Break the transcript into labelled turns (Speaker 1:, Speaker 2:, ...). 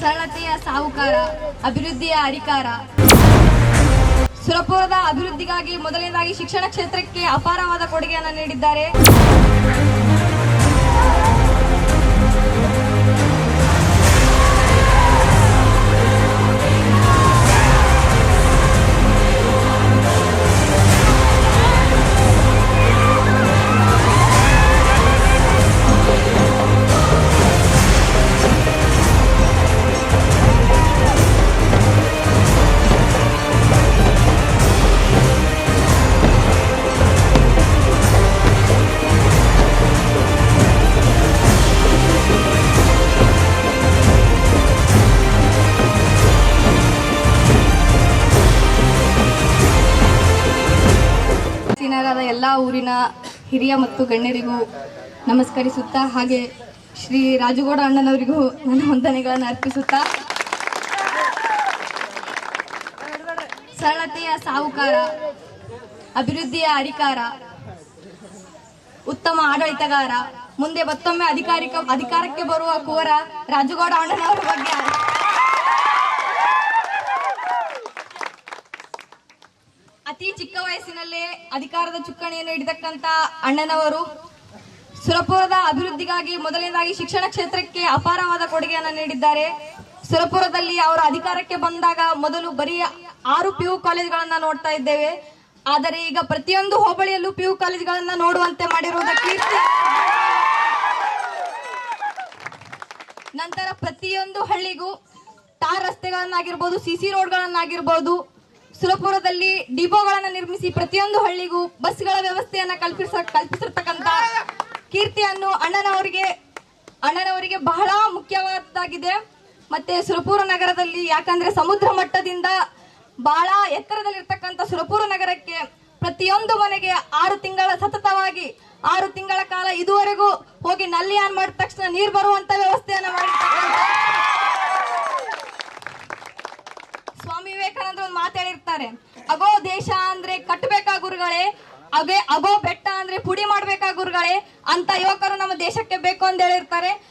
Speaker 1: ಸರಳತೆಯ ಸಾಹುಕಾರ ಅಭಿವೃದ್ಧಿಯ ಅಧಿಕಾರ. ಸುರಪುರದ ಅಭಿವೃದ್ಧಿಗಾಗಿ ಮೊದಲನೇದಾಗಿ ಶಿಕ್ಷಣ ಕ್ಷೇತ್ರಕ್ಕೆ ಅಪಾರವಾದ ಕೊಡುಗೆಯನ್ನು ನೀಡಿದ್ದಾರೆ. ಸೀನರಾದ ಎಲ್ಲ ಊರಿನ ಹಿರಿಯ ಮತ್ತು ಗಣ್ಯರಿಗೂ ನಮಸ್ಕರಿಸುತ್ತಾ ಹಾಗೆ ಶ್ರೀ ರಾಜುಗೌಡ ಅಣ್ಣನವರಿಗೂ ನನ್ನ ವಂದನೆಗಳನ್ನು ಅರ್ಪಿಸುತ್ತಾ. ಸರಳತೆಯ ಸಾಹುಕಾರ, ಅಭಿವೃದ್ಧಿಯ ಅಧಿಕಾರ, ಉತ್ತಮ ಆಡಳಿತಗಾರ, ಮುಂದೆ ಮತ್ತೊಮ್ಮೆ ಅಧಿಕಾರಿಕ ಅಧಿಕಾರಕ್ಕೆ ಬರುವ ಕೋರ ರಾಜುಗೌಡ ಅಣ್ಣನವರ ಬಗ್ಗೆ ಅತಿ ಚಿಕ್ಕ ವಯಸ್ಸಿನಲ್ಲೇ ಅಧಿಕಾರದ ಚುಕ್ಕಾಣಿಯನ್ನು ಹಿಡಿದಕ್ಕಂತ ಅಣ್ಣನವರು ಸುರಪುರದ ಅಭಿವೃದ್ಧಿಗಾಗಿ ಮೊದಲನೇದಾಗಿ ಶಿಕ್ಷಣ ಕ್ಷೇತ್ರಕ್ಕೆ ಅಪಾರವಾದ ಕೊಡುಗೆಯನ್ನು ನೀಡಿದ್ದಾರೆ. ಸುರಪುರದಲ್ಲಿ ಅವರು ಅಧಿಕಾರಕ್ಕೆ ಬಂದಾಗ ಮೊದಲು ಬರೀ ಆರು ಪಿ ಯು ಕಾಲೇಜ್ಗಳನ್ನ ನೋಡ್ತಾ ಇದ್ದೇವೆ. ಆದರೆ ಈಗ ಪ್ರತಿಯೊಂದು ಹೋಬಳಿಯಲ್ಲೂ ಪಿ ಯು ಕಾಲೇಜ್ಗಳನ್ನ ನೋಡುವಂತೆ ಮಾಡಿರುವುದ ಕೀರ್ತಿ ನಂತರ ಪ್ರತಿಯೊಂದು ಹಳ್ಳಿಗೂ ಟಾರ್ ರಸ್ತೆಗಳನ್ನಾಗಿರ್ಬೋದು ಸಿಸಿ ರೋಡ್ಗಳನ್ನಾಗಿರ್ಬೋದು ಸುರಪುರದಲ್ಲಿ ಡಿಪೋಗಳನ್ನು ನಿರ್ಮಿಸಿ ಪ್ರತಿಯೊಂದು ಹಳ್ಳಿಗೂ ಬಸ್ಗಳ ವ್ಯವಸ್ಥೆಯನ್ನ ಕಲ್ಪಿಸ ಕಲ್ಪಿಸಿರ್ತಕ್ಕಂತ ಕೀರ್ತಿಯನ್ನು ಅಣ್ಣನವರಿಗೆ ಅಣ್ಣನವರಿಗೆ ಬಹಳ ಮುಖ್ಯವಾದದ್ದಾಗಿದೆ. ಮತ್ತೆ ಸುರಪುರ ನಗರದಲ್ಲಿ ಯಾಕಂದ್ರೆ ಸಮುದ್ರ ಮಟ್ಟದಿಂದ ಬಹಳ ಎತ್ತರದಲ್ಲಿರ್ತಕ್ಕಂಥ ಸುರಪುರ ನಗರಕ್ಕೆ ಪ್ರತಿಯೊಂದು ಮನೆಗೆ ಆರು ತಿಂಗಳ, ಸತತವಾಗಿ ಆರು ತಿಂಗಳ ಕಾಲ ಇದುವರೆಗೂ ಹೋಗಿ ನಲ್ಲಿ ಆನ್ ಮಾಡಿದ ತಕ್ಷಣ ನೀರು ಬರುವಂತ ವ್ಯವಸ್ಥೆಯನ್ನು ಮಾಡಿರ್ತಕ್ಕಂಥ ಮಾತು ಹೇಳಿರ್ತಾರೆ ಅಗೋ ದೇಶ ಅಂದ್ರೆ ಕಟ್ಟಬೇಕಾ ಗುರುಗಳೇ? ಅಗೆ ಅಗೋ ಬೆಟ್ಟ ಅಂದ್ರೆ ಪುಡಿ ಮಾಡ್ಬೇಕಾ ಗುರುಗಳೇ? ಅಂತ ಯುವಕರು ನಮ್ಮ ದೇಶಕ್ಕೆ ಬೇಕು ಅಂತ ಹೇಳಿರ್ತಾರೆ.